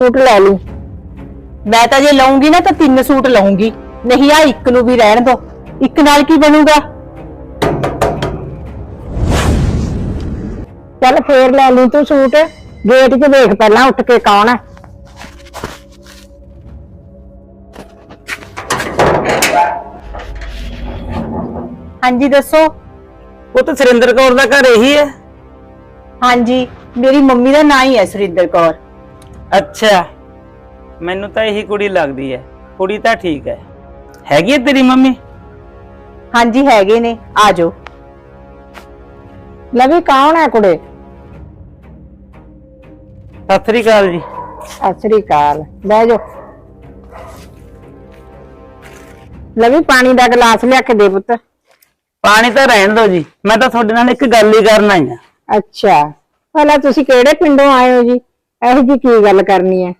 Suit ਲੈ ਲਈ ਮੈਂ ਤਾਂ ਜੇ ਲਵਾਂਗੀ ਨਾ ਤਾਂ ਤਿੰਨ ਸੂਟ ਲਵਾਂਗੀ ਨਹੀਂ ਆ ਇੱਕ ਨੂੰ ਵੀ ਰਹਿਣ ਦੋ। ਇੱਕ ਨਾਲ ਕੀ ਬਣੂਗਾ? ਚੱਲ ਫੇਰ ਲੈ ਲਈ ਤੂੰ ਸੂਟ। ਗੇਟ 'ਚ ਦੇਖ ਪਹਿਲਾਂ ਉੱਠ ਕੇ ਕੌਣ ਹੈ ਹਾਂਜੀ ਦੱਸੋ। ਉਹ ਤਾਂ ਸੁਰਿੰਦਰ ਕੌਰ ਦਾ ਘਰ ਇਹੀ ਹੈ। ਹਾਂਜੀ ਮੇਰੀ ਮੰਮੀ ਦਾ ਨਾਂ ਹੀ ਹੈ ਸੁਰਿੰਦਰ ਕੌਰ। ਅੱਛਾ ਮੈਨੂੰ ਤਾਂ ਇਹੀ ਕੁੜੀ ਲੱਗਦੀ ਹੈ ਕੁੜੀ ਤਾਂ ਠੀਕ ਹੈ ਹੈਗੀ ਹੈ ਤੇਰੀ ਮੰਮੀ? ਹਾਂਜੀ ਹੈਗੇ ਨੇ। ਆ ਜਾਓ। ਲਵੀ ਕੌਣ ਹੈ ਕੁੜੇ? ਸਤਿ ਸ੍ਰੀ ਅਕਾਲ ਜੀ। ਸਤਿ ਸ੍ਰੀ ਅਕਾਲ। ਬਹਿ ਜਾ ਲਵੀ ਪਾਣੀ ਦਾ ਗਲਾਸ ਲਿਆ ਕੇ ਦੇ ਪੁੱਤ। ਪਾਣੀ ਤਾਂ ਰਹਿਣ ਦਿਓ ਜੀ। ਮੈਂ ਤਾਂ ਤੁਹਾਡੇ ਨਾਲ ਇੱਕ ਗੱਲ ਹੀ ਕਰਨ ਆਈ ਹਾਂ ਅੱਛਾ। ਭਲਾ ਤੁਸੀਂ ਕਿਹੜੇ ਪਿੰਡੋਂ ਆਏ ਹੋ ਜੀ? ਇਹੋ ਜੀ ਕੀ ਗੱਲ ਕਰਨੀ ਹੈ?